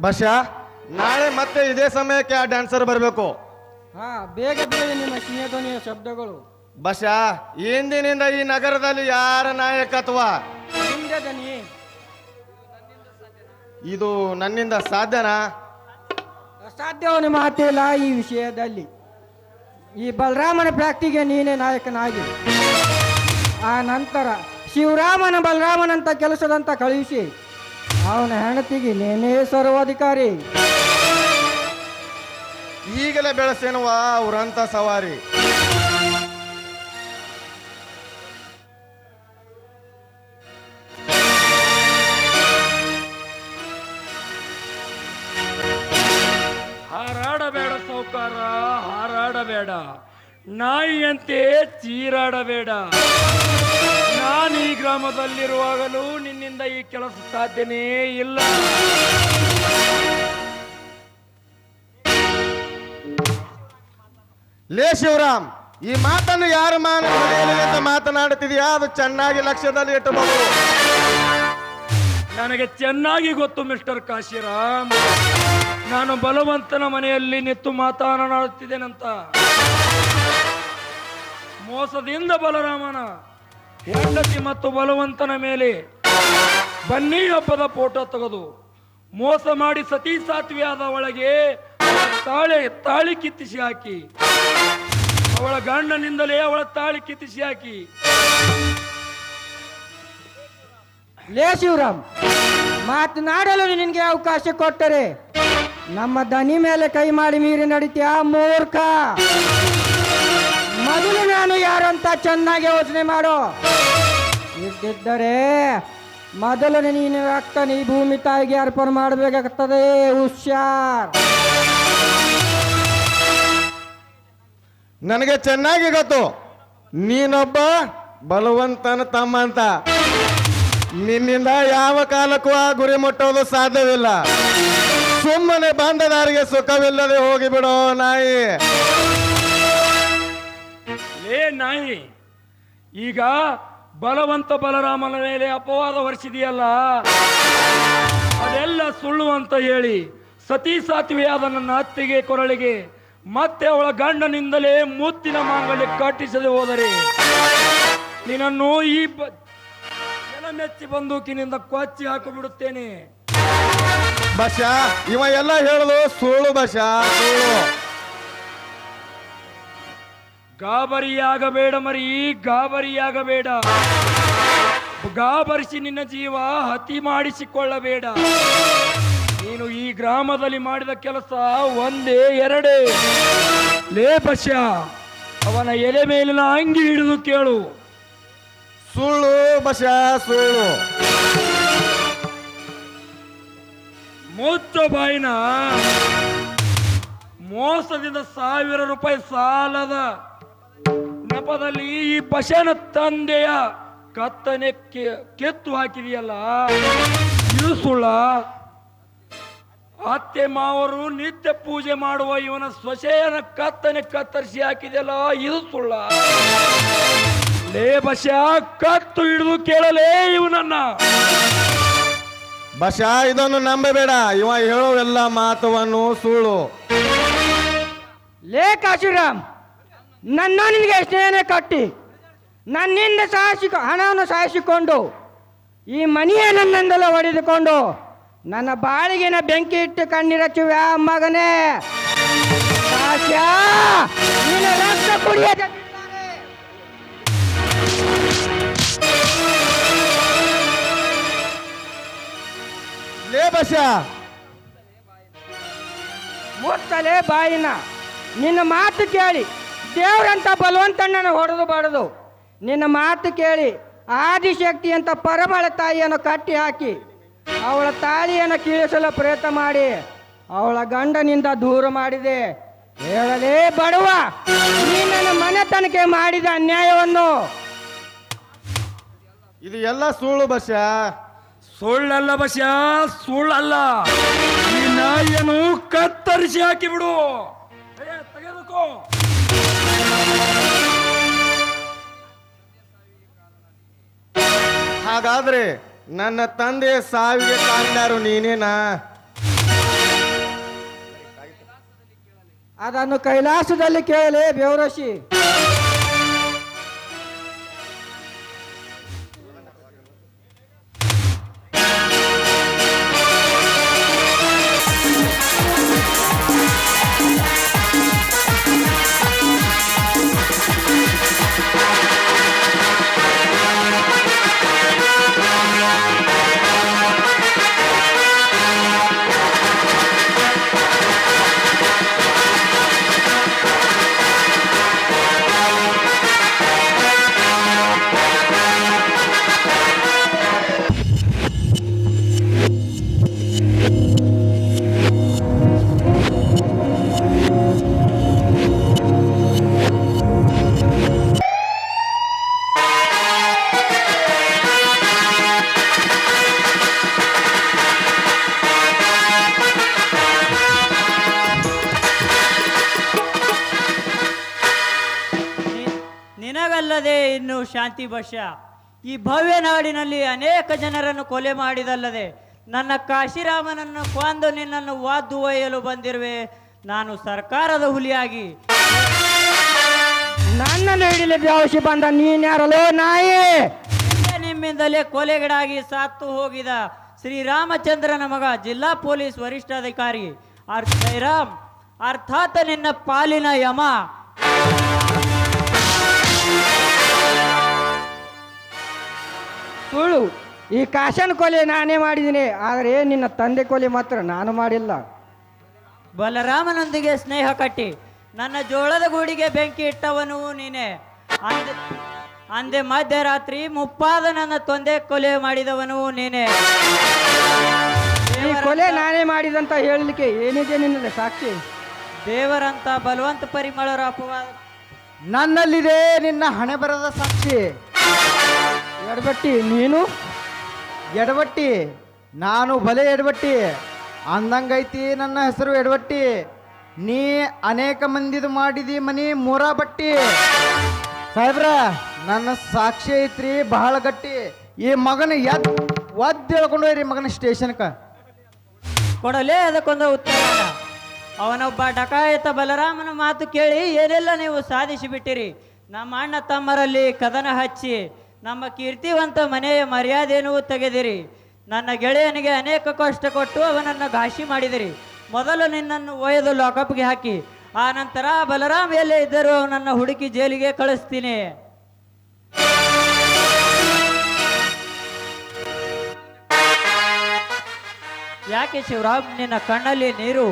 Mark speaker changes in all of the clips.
Speaker 1: ಬಶ ನಾಳೆ ಮತ್ತೆ ಇದೇ ಸಮಯಕ್ಕೆ ಆ ಡ್ಯಾನ್ಸರ್ ಬರಬೇಕು.
Speaker 2: ಹಾ ಬೇಗ ಬೇಗ ನಿಮ್ಮ ಸ್ನೇಹಿತನಿಯ ಶಬ್ದಗಳು.
Speaker 1: ಬಶ ಇಂದಿನಿಂದ ಈ ನಗರದಲ್ಲಿ ಯಾರ ನಾಯಕತ್ವ?
Speaker 2: ದನಿ
Speaker 1: ಇದು ನನ್ನಿಂದ ಸಾಧ್ಯನಾ?
Speaker 2: ಅಸಾಧ್ಯವನ ಮಾತಿಲ್ಲ ಈ ವಿಷಯದಲ್ಲಿ. ಈ ಬಲರಾಮನ ಪ್ರಾಕ್ಟಿಗೆ ನೀನೇ ನಾಯಕನಾಗಿ. ಆ ನಂತರ ಶಿವರಾಮನ ಬಲರಾಮನಂತ ಕೆಲಸದಂತ ಕಳುಹಿಸಿ. ಅವನ ಹೆಂಡತಿಗೆ ನೀನೇ ಸರ್ವಾಧಿಕಾರಿ.
Speaker 1: ಈಗಲೇ ಬೆಳೆಸೇನುವ ಅವರಂತ ಸವಾರಿ.
Speaker 3: ಹಾರಾಡಬೇಡ ಸೌಕಾರ ಹಾರಾಡಬೇಡ. ನಾಯಿಯಂತೆ ಚೀರಾಡಬೇಡ. ನಾನು ಈ ಗ್ರಾಮದಲ್ಲಿರುವಾಗಲೂ ನಿನ್ನಿಂದ ಈ ಕೆಲಸ ಸಾಧ್ಯನೇ ಇಲ್ಲ.
Speaker 1: ಲೇ ಶಿವರಾಮ್ ಈ ಮಾತನ್ನು ಯಾರು ಮಾನ ಅಂತ ಮಾತನಾಡುತ್ತಿದೆಯಾ? ಅದು ಚೆನ್ನಾಗಿ ಲಕ್ಷ್ಯದಲ್ಲಿ ಇಟ್ಟಬಹುದು
Speaker 3: ನನಗೆ ಚೆನ್ನಾಗಿ ಗೊತ್ತು ಮಿಸ್ಟರ್ ಕಾಶಿರಾಮ್. ನಾನು ಬಲವಂತನ ಮನೆಯಲ್ಲಿ ನಿಂತು ಮಾತನಾಡುತ್ತಿದ್ದೇನಂತ. ಮೋಸದಿಂದ ಬಲರಾಮನ ಹೆಂಡತಿ ಮತ್ತು ಬಲವಂತನ ಮೇಲೆ ಬನ್ನಿ ಹಬ್ಬದ ಫೋಟೋ ತೆಗೆದು ಮೋಸ ಮಾಡಿ ಸತಿ ಆದ ಒಳಗೆ ತಾಳೆ, ತಾಳಿ ಕಿತ್ತಿಸಿ ಹಾಕಿ. ಅವಳ ಗಂಡನಿಂದಲೇ ಅವಳ ತಾಳಿ ಕಿತ್ತಿಸಿ ಹಾಕಿ.
Speaker 2: ಲೇ ಶಿವರಾಮ್, ಮಾತನಾಡಲು ನಿನಗೆ ಅವಕಾಶ ಕೊಟ್ಟರೆ ನಮ್ಮ ದನಿ ಮೇಲೆ ಕೈ ಮಾಡಿ ಮೀರಿ ನಡೀತೀಯ, ಮೂರ್ಖ? ಮೊದಲು ನಾನು ಯಾರು ಅಂತ ಚೆನ್ನಾಗಿ ಯೋಚನೆ ಮಾಡು. ಇದ್ದಿದ್ದರೆ ಮೊದಲು ನೀನು ರಕ್ತ ಈ ಭೂಮಿ ತಾಯಿಗೆ ಅರ್ಪಣೆ ಮಾಡಬೇಕಾಗ್ತದೆ, ಹುಷಾರ್.
Speaker 1: ನನಗೆ ಚೆನ್ನಾಗಿ ಗೊತ್ತು. ನೀನೊಬ್ಬ ಬಲವಂತನ ತಮ್ಮ ಅಂತ. ನಿನ್ನಿಂದ ಯಾವ ಕಾಲಕ್ಕೂ ಆ ಗುರಿ ಮುಟ್ಟೋದು ಸಾಧ್ಯವಿಲ್ಲ. ಸುಮ್ಮನೆ ಬಂದ ದಾರಿಗೆ ಸುಖವಿಲ್ಲದೆ ಹೋಗಿಬಿಡೋ ನಾಯಿ.
Speaker 3: ಲೇ ನಾಯಿ, ಈಗ ಬಲವಂತ ಬಲರಾಮನ ಮೇಲೆ ಅಪವಾದ ಹೊರಿಸಿದೆಯಲ್ಲ? ಅದೆಲ್ಲ ಸುಳ್ಳು ಅಂತ ಹೇಳಿ ಸತಿ ಸಾತ್ವಿಯಾದ ನನ್ನ ಅತ್ತಿಗೆ, ಕೊರಳಿಗೆ ಮತ್ತೆ ಅವಳ ಗಂಡನಿಂದಲೇ ಮೂತ್ತಿನ ಮಾಂಗಲ್ಯ ಕಟ್ಟಿಸದೆ ಹೋದರೆ ನಿನ್ನನ್ನು ಈ ಮೆಚ್ಚಿ ಬಂದೂಕಿನಿಂದ ಕೊಚ್ಚಿ ಹಾಕಿಬಿಡುತ್ತೇನೆ.
Speaker 1: ಭಾಷಾ ಇವ ಎಲ್ಲ ಹೇಳಲು ಸುಳ್ಳು ಭಾಷಾ ಸುಳ್ಳು.
Speaker 3: ಗಾಬರಿಯಾಗಬೇಡ ಮರಿ ಗಾಬರಿಯಾಗಬೇಡ. ಗಾಬರಿಸಿ ನಿನ್ನ ಜೀವ ಹತಿ ಮಾಡಿಸಿಕೊಳ್ಳಬೇಡ. ನೀನು ಈ ಗ್ರಾಮದಲ್ಲಿ ಮಾಡಿದ ಕೆಲಸ ಒಂದೇ ಎರಡೇ. ಲೇಪಶ ಅವನ ಎಲೆ ಮೇಲಿನ ಅಂಗಿ ಹಿಡಿದು ಕೇಳು.
Speaker 1: ಸುಳ್ಳು ಬಶ ಸುಳ್ಳು.
Speaker 3: ಮೂತ್ರ ಬಾಯಿನ ಮೋಸದಿಂದ ಸಾವಿರ ರೂಪಾಯಿ ಸಾಲದ ನೆಪದಲ್ಲಿ ಈ ಪಶನ ತಂದೆಯ ಕತ್ತನೆ ಕೆ- ಕೆತ್ತು ಹಾಕಿದೆಯಲ್ಲ? ಇದು ಸುಳ್ಳ? ಅತ್ತೆ ಮಾವರು ನಿತ್ಯ ಪೂಜೆ ಮಾಡುವ ಇವನ ಸೊಸೆಯನ ಕತ್ತನೆ ಕತ್ತರಿಸಿ ಹಾಕಿದೆಯಲ್ಲ ಇದು ಸುಳ್ಳ? ಲೇ ಬಶ ಕತ್ತು ಹಿಡಿದು ಕೇಳಲೇ ಇವನನ್ನ.
Speaker 1: ಬಶ ಇದನ್ನು ನಂಬಬೇಡ. ಇವ ಹೇಳೋ ಎಲ್ಲ ಮಾತವನ್ನು ಸುಳ್ಳು.
Speaker 2: ಲೇ ಕಾಶಿರಾಮ್ ನನ್ನ ನಿನಗೆ ಸ್ನೇಹನೆ ಕಟ್ಟಿ. ನನ್ನಿಂದ ಸಾಯಿಸಿಕೊ ಹಣವನ್ನು ಸಾಯಿಸಿಕೊಂಡು ಈ ಮನೆಯ ನನ್ನಿಂದಲೇ ಹೊಡೆದುಕೊಂಡು ನನ್ನ ಬಾಳಿಗಿನ ಬೆಂಕಿ ಇಟ್ಟು ಕಣ್ಣಿರಚುವ ಮಗನೇ. ರಕ್ತ ಕುಡಿಯದ ಬಿಡ್ತಾರೆ.
Speaker 1: ಲೇ ಬಶ.
Speaker 2: ಮುಚ್ಚಲೇ ಬಾಯಿನ ನಿನ್ನ ಮಾತು ಕೇಳಿ. ದೇವ್ರಂತ ಬಲವಂತಣ್ಣನ ಹೊಡೆದು ಬಾಡದು. ನಿನ್ನ ಮಾತು ಕೇಳಿ ಆದಿಶಕ್ತಿ ಅಂತ ಪರಮಳ ತಾಯಿಯನ್ನು ಕಟ್ಟಿ ಹಾಕಿ ಅವಳ ತಾಳಿಯನ್ನು ಕೀಳಿಸಲು ಪ್ರಯತ್ನ ಮಾಡಿ ಅವಳ ಗಂಡನಿಂದ ದೂರ ಮಾಡಿದೆ. ಹೇಳಲೇ ಬಡವ ನೀ ನನ್ನ ಮನೆತನಕ್ಕೆ ಮಾಡಿದ ಅನ್ಯಾಯವನ್ನು.
Speaker 1: ಇದು ಎಲ್ಲ ಸುಳ್ಳು ಬಸ
Speaker 3: ಸುಳ್ಳಲ್ಲ ಬಸ್ಯ ಸುಳ್ಳಲ್ಲ. ಈ ನಾಯಿಯನ್ನು ಕತ್ತರಿಸಿ ಹಾಕಿಬಿಡು ಏ, ತೆಗೆದುಕೋ.
Speaker 1: ಹಾಗಾದ್ರೆ ನನ್ನ ತಂದೆ ಸಾವಿಗೆ ಕಾರಣರು ನೀನೇನಾ?
Speaker 2: ಅದನ್ನು ಕೈಲಾಸದಲ್ಲಿ
Speaker 4: ಕೇಳಿ ಬೇವರಶಿ ಬಶ ಈ ಭವ್ಯ ನಾಡಿನಲ್ಲಿ ಅನೇಕ ಜನರನ್ನು ಕೊಲೆ ಮಾಡಿದಲ್ಲದೆ ನನ್ನ ಕಾಶಿರಾಮನನ್ನು ಕೊಂದು ನಿನ್ನನ್ನು ವಾದ್ದು ಒಯ್ಯಲು ಬಂದಿರುವೆ. ನಾನು ಸರ್ಕಾರದ ಹುಲಿಯಾಗಿ.
Speaker 2: ನನ್ನನ್ನು ಹಿಡಿಲಿ ಬೇವಸಿ ಬಂದ ನೀನ್ಯಾರಲೋ ನಾಯಿ?
Speaker 4: ನಿಮ್ಮಿಂದಲೇ ಕೊಲೆಗಡಾಗಿ ಸಾತ್ತು ಹೋಗಿದ ಶ್ರೀರಾಮಚಂದ್ರನ ಮಗ ಜಿಲ್ಲಾ ಪೊಲೀಸ್ ವರಿಷ್ಠಾಧಿಕಾರಿ ಅರ್ಥ ಅರ್ಥಾತ್ ನಿನ್ನ ಪಾಲಿನ ಯಮ.
Speaker 2: ಸುಳ್ಳು. ಈ ಕಾಶನ್ ಕೊಲೆ ನಾನೇ ಮಾಡಿದ್ದೀನಿ. ಆದರೆ ನಿನ್ನ ತಂದೆ ಕೊಲೆ ಮಾತ್ರ ನಾನು ಮಾಡಿಲ್ಲ.
Speaker 4: ಬಲರಾಮನೊಂದಿಗೆ ಸ್ನೇಹ ಕಟ್ಟಿ. ನನ್ನ ಜೋಳದ ಗೂಡಿಗೆ ಬೆಂಕಿ ಇಟ್ಟವನು ನೀನೆ. ಅಂದೆ ಅಂದೆ ಮಧ್ಯರಾತ್ರಿ ಮುಪ್ಪಾದ ನನ್ನ ತೊಂದೆ ಕೊಲೆ ಮಾಡಿದವನು ನೀನೆ.
Speaker 2: ಈ ಕೊಲೆ ನಾನೇ ಮಾಡಿದಂತ ಹೇಳಲಿಕ್ಕೆ ಏನಿದೆ ನಿನ್ನಲ್ಲಿ ಸಾಕ್ಷಿ?
Speaker 4: ದೇವರಂತ ಬಲವಂತ ಪರಿಮಳರ ಅಪವಾದ
Speaker 1: ನನ್ನಲ್ಲಿದೆ ನಿನ್ನ ಹಣೆ ಬರದ ಸಾಕ್ಷಿ.
Speaker 2: ಎಡಬಟ್ಟಿ, ನೀನು?
Speaker 1: ಎಡವಟ್ಟಿ ನಾನು ಬಲೆ ಎಡವಟ್ಟಿ ಅಂದಂಗೈತಿ ನನ್ನ ಹೆಸರು ಎಡವಟ್ಟಿ ನೀ ಅನೇಕ ಮಂದಿದು ಮಾಡಿದಿ ಮನಿ ಮೂರ ಬಟ್ಟಿ ಸಾಹೇಬ್ರ, ನನ್ನ ಸಾಕ್ಷಿ ಐತ್ರಿ ಬಹಳ ಗಟ್ಟಿ. ಈ ಮಗನ ಎದ್ ಒದ್ದು ಹೇಳ್ಕೊಂಡು ಹೋಯ್ರಿ ಮಗನ ಸ್ಟೇಷನ್ಕ.
Speaker 4: ಕೊಡಲೇ ಅದಕ್ಕೊಂದು ಉತ್ತರ. ಅವನೊಬ್ಬ ಡಕಾಯತ ಬಲರಾಮನ ಮಾತು ಕೇಳಿ ಏನೆಲ್ಲ ನೀವು ಸಾಧಿಸಿ ಬಿಟ್ಟಿರಿ ನಮ್ಮ ಅಣ್ಣ ತಮ್ಮರಲ್ಲಿ ಕದನ ಹಚ್ಚಿ ನಮ್ಮ ಕೀರ್ತಿವಂತ ಮನೆಯ ಮರ್ಯಾದೆಯನ್ನು ತೆಗೆದಿರಿ. ನನ್ನ ಗೆಳೆಯನಿಗೆ ಅನೇಕ ಕಷ್ಟ ಕೊಟ್ಟು ಅವನನ್ನು ಘಾಶಿ ಮಾಡಿದಿರಿ. ಮೊದಲು ನಿನ್ನನ್ನು ಒಯ್ದು ಲಾಕಪ್ಗೆ ಹಾಕಿ. ಆ ನಂತರ ಬಲರಾಮ್ ಎಲ್ಲೇ ಇದ್ದರೂ ಅವನನ್ನು ಹುಡುಕಿ ಜೈಲಿಗೆ ಕಳಿಸ್ತೀನಿ. ಯಾಕೆ ಶಿವರಾಮ್ ನಿನ್ನ ಕಣ್ಣಲ್ಲಿ ನೀರು?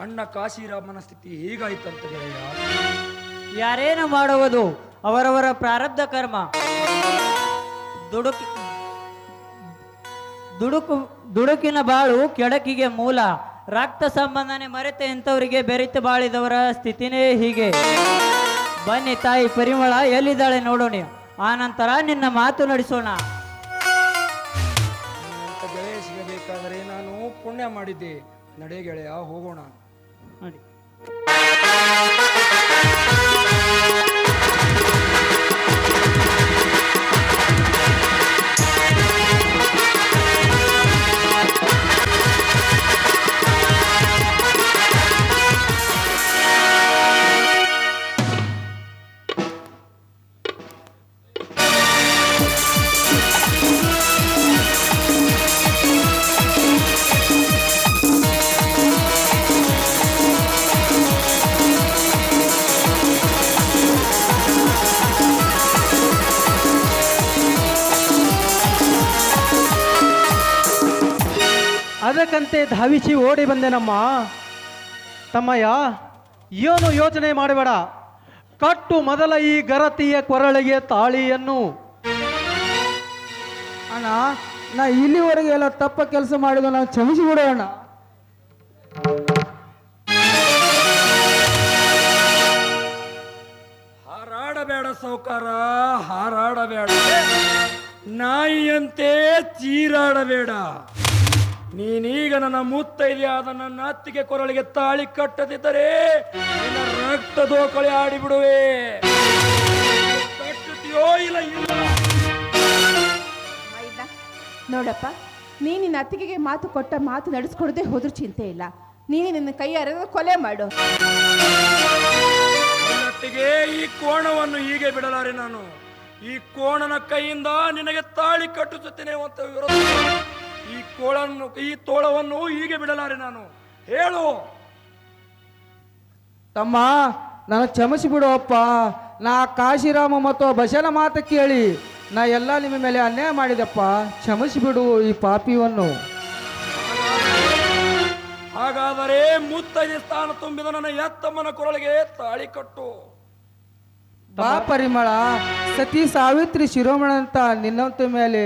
Speaker 3: ಅಣ್ಣ ಕಾಶಿರಾಮನ ಸ್ಥಿತಿ ಹೀಗಾಯ್ತಂತ ಗೆಳೆಯ.
Speaker 4: ಯಾರೇನು ಮಾಡುವುದು? ಅವರವರ ಪ್ರಾರಬ್ಧ ಕರ್ಮ. ದುಡುಕಿ ದುಡುಕು ದುಡುಕಿನ ಬಾಳು ಕೆಡಕಿಗೆ ಮೂಲ. ರಕ್ತ ಸಂಬಂಧನೆ ಮರೆತ ಇಂಥವರಿಗೆ ಬೆರೆತು ಬಾಳಿದವರ ಸ್ಥಿತಿನೇ ಹೀಗೆ. ಬನ್ನಿ ತಾಯಿ ಪರಿಮಳ ಎಲ್ಲಿದ್ದಾಳೆ ನೋಡೋಣ ಆನಂತರ ನಿನ್ನ ಮಾತು ನಡೆಸೋಣ.
Speaker 3: ಗೆಳೆಯ ಸಿಗಬೇಕಾದರೆ ನಾನು ಪುಣ್ಯ ಮಾಡಿದ್ದೆ. ನಡೆ ಗೆಳೆಯ ಹೋಗೋಣ.
Speaker 4: ನೋಡಿ.
Speaker 5: ಅದಕ್ಕಂತೆ ಧಾವಿಸಿ ಓಡಿ ಬಂದೆನಮ್ಮ ತಮ್ಮಯ್ಯ. ಏನು ಯೋಚನೆ ಮಾಡಬೇಡ. ಕಟ್ಟು ಮೊದಲ ಈ ಗರತಿಯ ಕೊರಳಿಗೆ ತಾಳಿಯನ್ನು.
Speaker 2: ಅಣ್ಣ, ನಾ ಇಲ್ಲಿವರೆಗೆ ಎಲ್ಲ ತಪ್ಪ ಕೆಲಸ ಮಾಡಿದ ನಾವು ಕ್ಷಮಿಸಿ ಬಿಡೋಣ
Speaker 3: ಹಾರಾಡಬೇಡ ಸೌಕಾರ, ಹಾರಾಡಬೇಡ. ನಾಯಿಯಂತೆ ಚೀರಾಡಬೇಡ. ನೀನೀಗ ನನ್ನ ಮುತ್ತೈದೆಯಾದ ನನ್ನ ಅತ್ತಿಗೆ ಕೊರಳಿಗೆ ತಾಳಿ ಕಟ್ಟದಿದ್ದರೆ ನಿನ್ನ ರಕ್ತ ದೋಕಳಿ ಆಡಿಬಿಡುವೆ. ಕಟ್ಟುತ್ತೀಯೋ ಇಲ್ಲ ಇಲ್ಲ.
Speaker 6: ಮೈದ ನೋಡಪ್ಪ ನೀ ನಿನ್ನ ಅತ್ತಿಗೆಗೆ ಮಾತು ಕೊಟ್ಟ ಮಾತು ನಡೆಸ್ಕೊಡದೆ ಹೋದ್ರೂ ಚಿಂತೆ ಇಲ್ಲ. ನೀನು ನಿನ್ನ ಕೈಯಾರ ಕೊಲೆ ಮಾಡು.
Speaker 3: ಅತ್ತಿಗೆ ಈ ಕೋಣವನ್ನು ಹೀಗೆ ಬಿಡಲಾರೆ ನಾನು. ಈ ಕೋಣನ ಕೈಯಿಂದ ನಿನಗೆ ತಾಳಿ ಕಟ್ಟಿಸುತ್ತೇನೆ ಅಂತ ವಿರೋಧ ಈ ಕೋಳನ್ನು ಈ ತೋಳವನ್ನು ಹೀಗೆ ಬಿಡಲಾರೆ ನಾನು. ಹೇಳು.
Speaker 7: ತಮ್ಮ ನನಗೆ ಕ್ಷಮಿಸಿ ಬಿಡುವಪ್ಪ ನಾ ಕಾಶಿರಾಮ ಮತ್ತು ಬಸನ ಮಾತು ಕೇಳಿ ನಾ ಎಲ್ಲ ನಿಮ್ಮ ಮೇಲೆ ಅನ್ಯಾಯ ಮಾಡಿದಪ್ಪ. ಕ್ಷಮಿಸಿ ಬಿಡು ಈ ಪಾಪಿಯನ್ನು.
Speaker 3: ಹಾಗಾದರೆ ಮುತ್ತೈದೆ ಸ್ಥಾನ ತುಂಬಿದ ನನ್ನ ಎತ್ತಮ್ಮನ ಕೊರಳಿಗೆ ತಾಳಿ ಕಟ್ಟು.
Speaker 7: ಬಾ ಪರಿಮಳ ಸತಿ ಸಾವಿತ್ರಿ ಶಿರೋಮಣ ಅಂತ ನಿನ್ನಂತ ಮೇಲೆ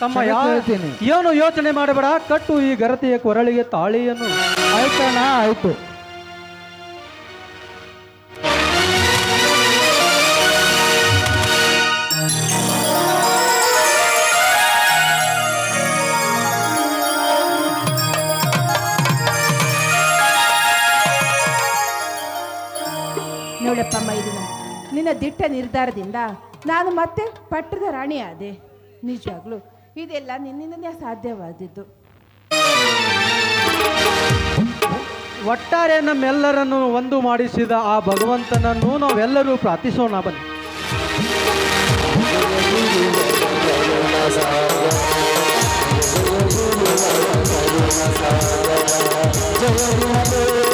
Speaker 5: ತಮ್ಮಯ್ಯ
Speaker 7: ಕ್ಷಮೆ ಕೇಳ್ತೀನಿ.
Speaker 5: ಏನು ಯೋಚನೆ ಮಾಡಬೇಡ ಕಟ್ಟು ಈ ಗರತಿಯ ಕೊರಳಿಗೆ ತಾಳಿಯನ್ನು.
Speaker 7: ಆಯ್ತಣ್ಣ ಆಯ್ತು.
Speaker 6: ನೋಡಪ್ಪ ಮೈದುನ ನಿನ್ನ ದಿಟ್ಟ ನಿರ್ಧಾರದಿಂದ ನಾನು ಮತ್ತೆ ಪಟ್ಟದ ರಾಣಿ ಆದೆ ನಿಜವಾಗ್ಲೂ ಇದೆಲ್ಲ ನಿನ್ನಿಂದನೇ ಸಾಧ್ಯವಾದದ್ದು
Speaker 5: ಒಟ್ಟಾರೆ ನಮ್ಮೆಲ್ಲರನ್ನು ಒಂದು ಮಾಡಿಸಿದ ಆ ಭಗವಂತನನ್ನು ನಾವೆಲ್ಲರೂ ಪ್ರಾರ್ಥಿಸೋಣ ಬನ್ನಿ.
Speaker 1: ಜೈ